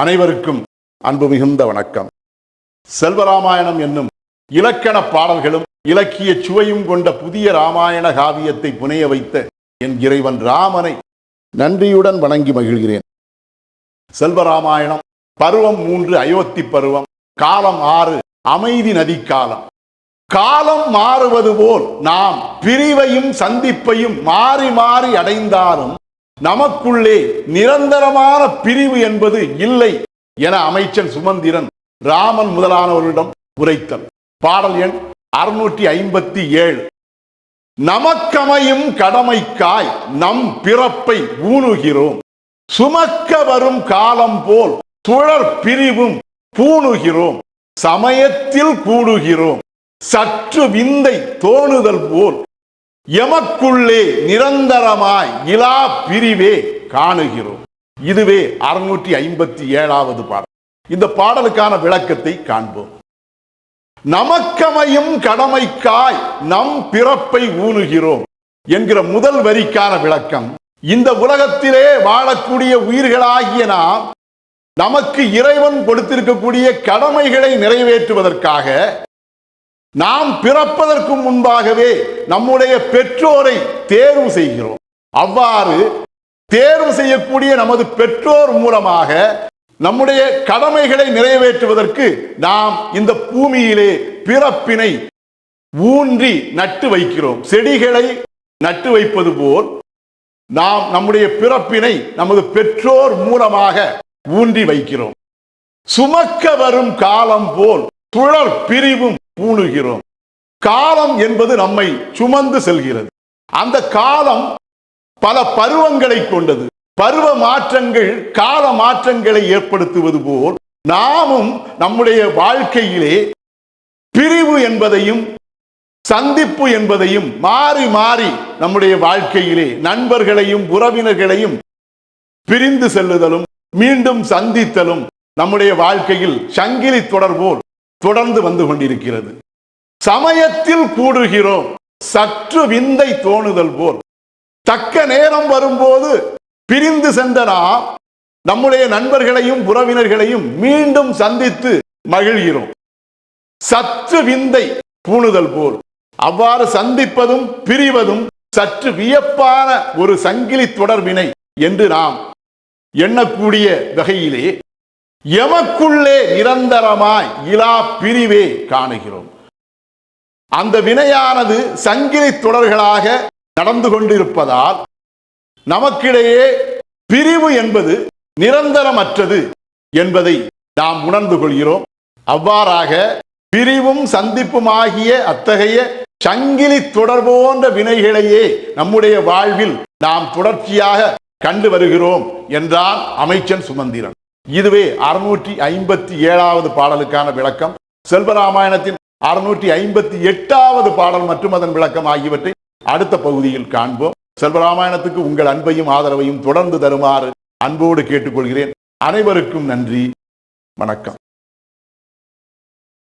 அனைவருக்கும் அன்பு மிகுந்த வணக்கம். செல்வராமாயணம் என்னும் இலக்கண பாடல்களும் இலக்கிய சுவையும் கொண்ட புதிய ராமாயண காவியத்தை புனைய வைத்த என் இறைவன் ராமனை நன்றியுடன் வணங்கி மகிழ்கிறேன். செல்வராமாயணம் பருவம் மூன்று அயோத்தி பருவம் காலம் ஆறு அமைதி நதி காலம். காலம் மாறுவது போல் நாம் பிரிவையும் சந்திப்பையும் மாறி மாறி அடைந்தாலும் நமக்குள்ளே நிரந்தரமான பிரிவு என்பது இல்லை என அமைச்சன் சுமந்திரன் ராமன் முதலானவரிடம் உரைத்தல். பாடல் எண் அறுநூற்றி ஐம்பத்தி ஏழு. நமக்கமையும் கடமைக்காய் நம் பிறப்பை ஊனுகிறோம். சுமக்க வரும் காலம் போல் சுழற் பிரிவும் பூணுகிறோம். சமயத்தில் கூடுகிறோம். சற்று விந்தை தோணுதல் போல் எமக்குள்ளே நிரந்தரமாய் இலா பிரிவே காணுகிறோம். இதுவே அறுநூற்றி ஐம்பத்தி ஏழாவது பாடல். இந்த பாடலுக்கான விளக்கத்தை காண்போம். நமக்கமையும் கடமைக்காய் நம் பிறப்பை ஊனுகிறோம் என்கிற முதல் வரிக்கான விளக்கம் இந்த உலகத்திலே வாழக்கூடிய உயிர்களாகிய நாம் நமக்கு இறைவன் கொடுத்திருக்கக்கூடிய கடமைகளை நிறைவேற்றுவதற்காக நாம் பிறப்பதற்கு முன்பாகவே நம்முடைய பெற்றோரை தேர்வு செய்கிறோம். அவ்வாறு தேர்வு செய்யக்கூடிய நமது பெற்றோர் மூலமாக நம்முடைய கடமைகளை நிறைவேற்றுவதற்கு நாம் இந்த பூமியிலே பிறப்பினை ஊன்றி நட்டு வைக்கிறோம். செடிகளை நட்டு வைப்பது போல் நாம் நம்முடைய பிறப்பினை நமது பெற்றோர் மூலமாக ஊன்றி வைக்கிறோம். சுமக்க வரும் காலம் போல் சுழற் பிரிவும் பூணுகிறோம். காலம் என்பது நம்மை சுமந்து செல்கிறது. அந்த காலம் பல பருவங்களை கொண்டது. பருவ மாற்றங்கள் கால மாற்றங்களை ஏற்படுத்துவது போல் நாமும் நம்முடைய வாழ்க்கையிலே பிரிவு என்பதையும் சந்திப்பு என்பதையும் மாறி மாறி நம்முடைய வாழ்க்கையிலே நண்பர்களையும் உறவினர்களையும் பிரிந்து செல்லுதலும் மீண்டும் சந்தித்தலும் நம்முடைய வாழ்க்கையில் சங்கிலி தொடர்போல் தொடர்ந்து வந்து கொண்டிருக்கிறது. சமயத்தில் கூடுகிறோம். சற்று விந்தை தோணுதல் போல். தக்க நேரம் வரும்போது பிரிந்து சென்ற நாம் நம்முடைய நண்பர்களையும் உறவினர்களையும் மீண்டும் சந்தித்து மகிழ்கிறோம். சற்று விந்தை பூணுதல் போல். அவ்வாறு சந்திப்பதும் பிரிவதும் சற்று வியப்பான ஒரு சங்கிலி தொடர்பினை என்று நாம் எண்ணக்கூடிய வகையிலே எமக்குள்ளே நிரந்தரமாய் இலா பிரிவே காணுகிறோம். அந்த வினையானது சங்கிலி தொடர்களாக நடந்து கொண்டிருப்பதால் நமக்கிடையே பிரிவு என்பது நிரந்தரமற்றது என்பதை நாம் உணர்ந்து கொள்கிறோம். அவ்வாறாக பிரிவும் சந்திப்புமாகிய அத்தகைய சங்கிலி தொடர் போன்ற வினைகளையே நம்முடைய வாழ்வில் நாம் தொடர்ச்சியாக கண்டு வருகிறோம் என்றான் அமைச்சன் சுமந்திரன். இதுவே அறுநூற்றி ஐம்பத்தி ஏழாவது பாடலுக்கான விளக்கம். செல்வராமாயணத்தின் அறுநூற்றி ஐம்பத்தி எட்டாவது பாடல் மற்றும் அதன் விளக்கம் ஆகியவற்றை அடுத்த பகுதியில் காண்போம். செல்வராமாயணத்துக்கு உங்கள் அன்பையும் ஆதரவையும் தொடர்ந்து தருமாறு அன்போடு கேட்டுக்கொள்கிறேன். அனைவருக்கும் நன்றி. வணக்கம்.